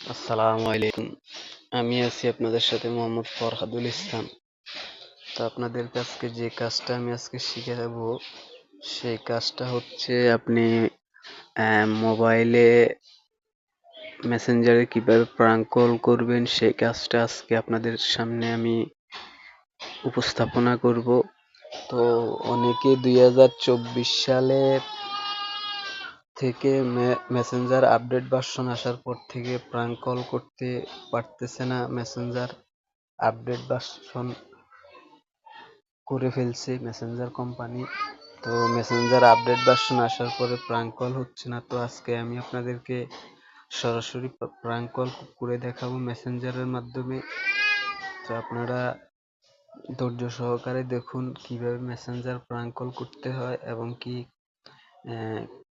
আসসালামু আলাইকুম। আমি আছি আপনাদের সাথে মোহাম্মদ ফরহাদুল ইসলাম। তো আপনাদের কাছকে যে কাজটা আমি আজকে শিখে দেব সেই কাজটা হচ্ছে আপনি মোবাইলে মেসেঞ্জারে কীভাবে প্রাঙ্ক কল করবেন, সেই কাজটা আজকে আপনাদের সামনে আমি উপস্থাপনা করব। তো অনেকে দুই হাজার চব্বিশ সালে থেকে মেসেঞ্জার আপডেট ভার্সন আসার পর থেকে প্রাঙ্ক কল করতে পারতেছে না। মেসেঞ্জার আপডেট ভার্সন করে ফেলছে মেসেঞ্জার কোম্পানি তো মেসেঞ্জার আপডেট ভার্সন আসার পরে প্রাঙ্ক কল হচ্ছে না। তো আজকে আমি আপনাদেরকে সরাসরি প্রাঙ্ক কল করে দেখাবো মেসেঞ্জারের মাধ্যমে। তো আপনারা ধৈর্য সহকারে দেখুন কীভাবে মেসেঞ্জার প্রাঙ্ক কল করতে হয় এবং কি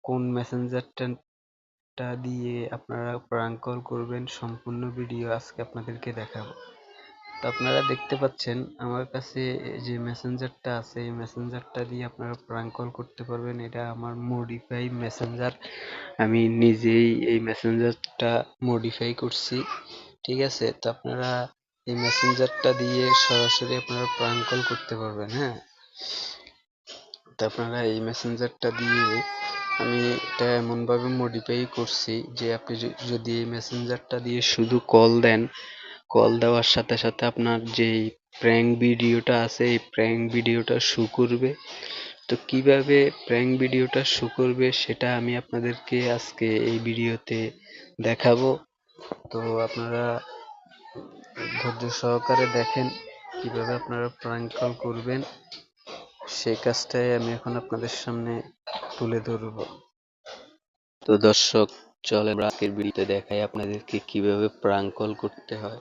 কোন মেসেঞ্জারটা দিয়ে আপনারা প্রাঙ্ক কল করবেন সম্পূর্ণ ভিডিও আজকে আপনাদেরকে দেখাবো। তো আপনারা দেখতে পাচ্ছেন, আমার কাছে যে মেসেঞ্জারটা আছে, এই মেসেঞ্জারটা দিয়ে আপনারা প্রাঙ্ক কল করতে পারবেন। এটা আমার মডিফাই মেসেঞ্জার আমি নিজেই এই মেসেঞ্জারটা মডিফাই করছি, ঠিক আছে? তো আপনারা এই মেসেঞ্জারটা দিয়ে সরাসরি আপনারা প্রাঙ্ক কল করতে পারবেন হ্যাঁ? তো আপনারা এই মেসেঞ্জারটা দিয়ে আমি এটা এমনভাবে মডিফাই করছি যে আপনি যদি এই মেসেঞ্জারটা দিয়ে শুধু কল দেন কল দেওয়ার সাথে সাথে আপনার যেই প্র্যাঙ্ক ভিডিওটা আছে, এই প্র্যাঙ্ক ভিডিওটা শু করবে। তো কীভাবে প্র্যাঙ্ক ভিডিওটা শো করবে সেটা আমি আপনাদেরকে আজকে এই ভিডিওতে দেখাবো। তো আপনারা ধৈর্য সহকারে দেখেন কীভাবে আপনারা প্রাঙ্ক কল করবেন। সেই কাজটাই আমি এখন আপনাদের সামনে তুলে ধরবো। তো দর্শক চলে আজকের ভিডিওতে দেখাই আপনাদেরকে কীভাবে প্রাঙ্ক কল করতে হয়।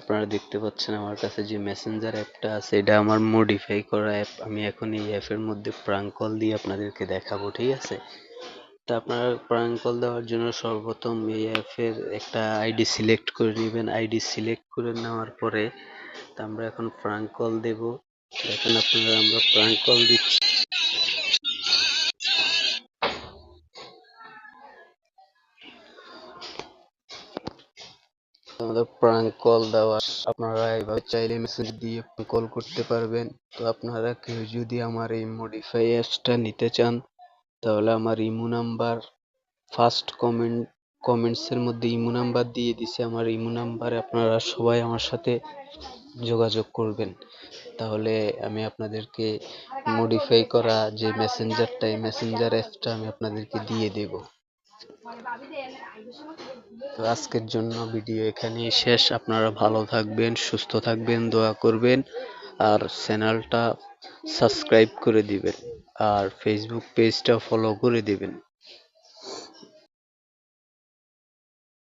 আপনারা দেখতে পাচ্ছেন আমার কাছে যে মেসেঞ্জার অ্যাপটা আছে, এটা আমার মডিফাই করা অ্যাপ আমি এখন এই অ্যাপের মধ্যে প্রাঙ্ক কল দিয়ে আপনাদেরকে দেখাবো, ঠিক আছে? তা আপনারা প্রাঙ্ক কল দেওয়ার জন্য সর্বপ্রথম এই অ্যাপের একটা আইডি সিলেক্ট করে নেবেন। আইডি সিলেক্ট করে নেওয়ার পরে তা আমরা এখন প্রাঙ্ক কল দেব। দেখেন আপনারা আমরা প্রাঙ্ক কল দিচ্ছি। আমাদের প্রাঙ্ক কল দেওয়া আপনারা এভাবে চাইলে মেসেজ দিয়ে কল করতে পারবেন। তো আপনারা কেউ যদি আমার এই মডিফাই অ্যাপসটা নিতে চান, তাহলে আমার ইমো নাম্বার ফার্স্ট কমেন্ট কমেন্টসের মধ্যে ইমো নাম্বার দিয়ে দিছে। আমার ইমো নাম্বারে আপনারা সবাই আমার সাথে যোগাযোগ করবেন। তাহলে আমি আপনাদেরকে মডিফাই করা যে মেসেঞ্জারটা এই মেসেঞ্জার অ্যাপসটা আমি আপনাদেরকে দিয়ে দেব। তো আজকের জন্য ভিডিও এখানেই শেষ। আপনারা ভালো থাকবেন, সুস্থ থাকবেন, দোয়া করবেন। আর চ্যানেলটা সাবস্ক্রাইব করে দিবেন। আর ফেসবুক পেজটা ফলো করে দিবেন।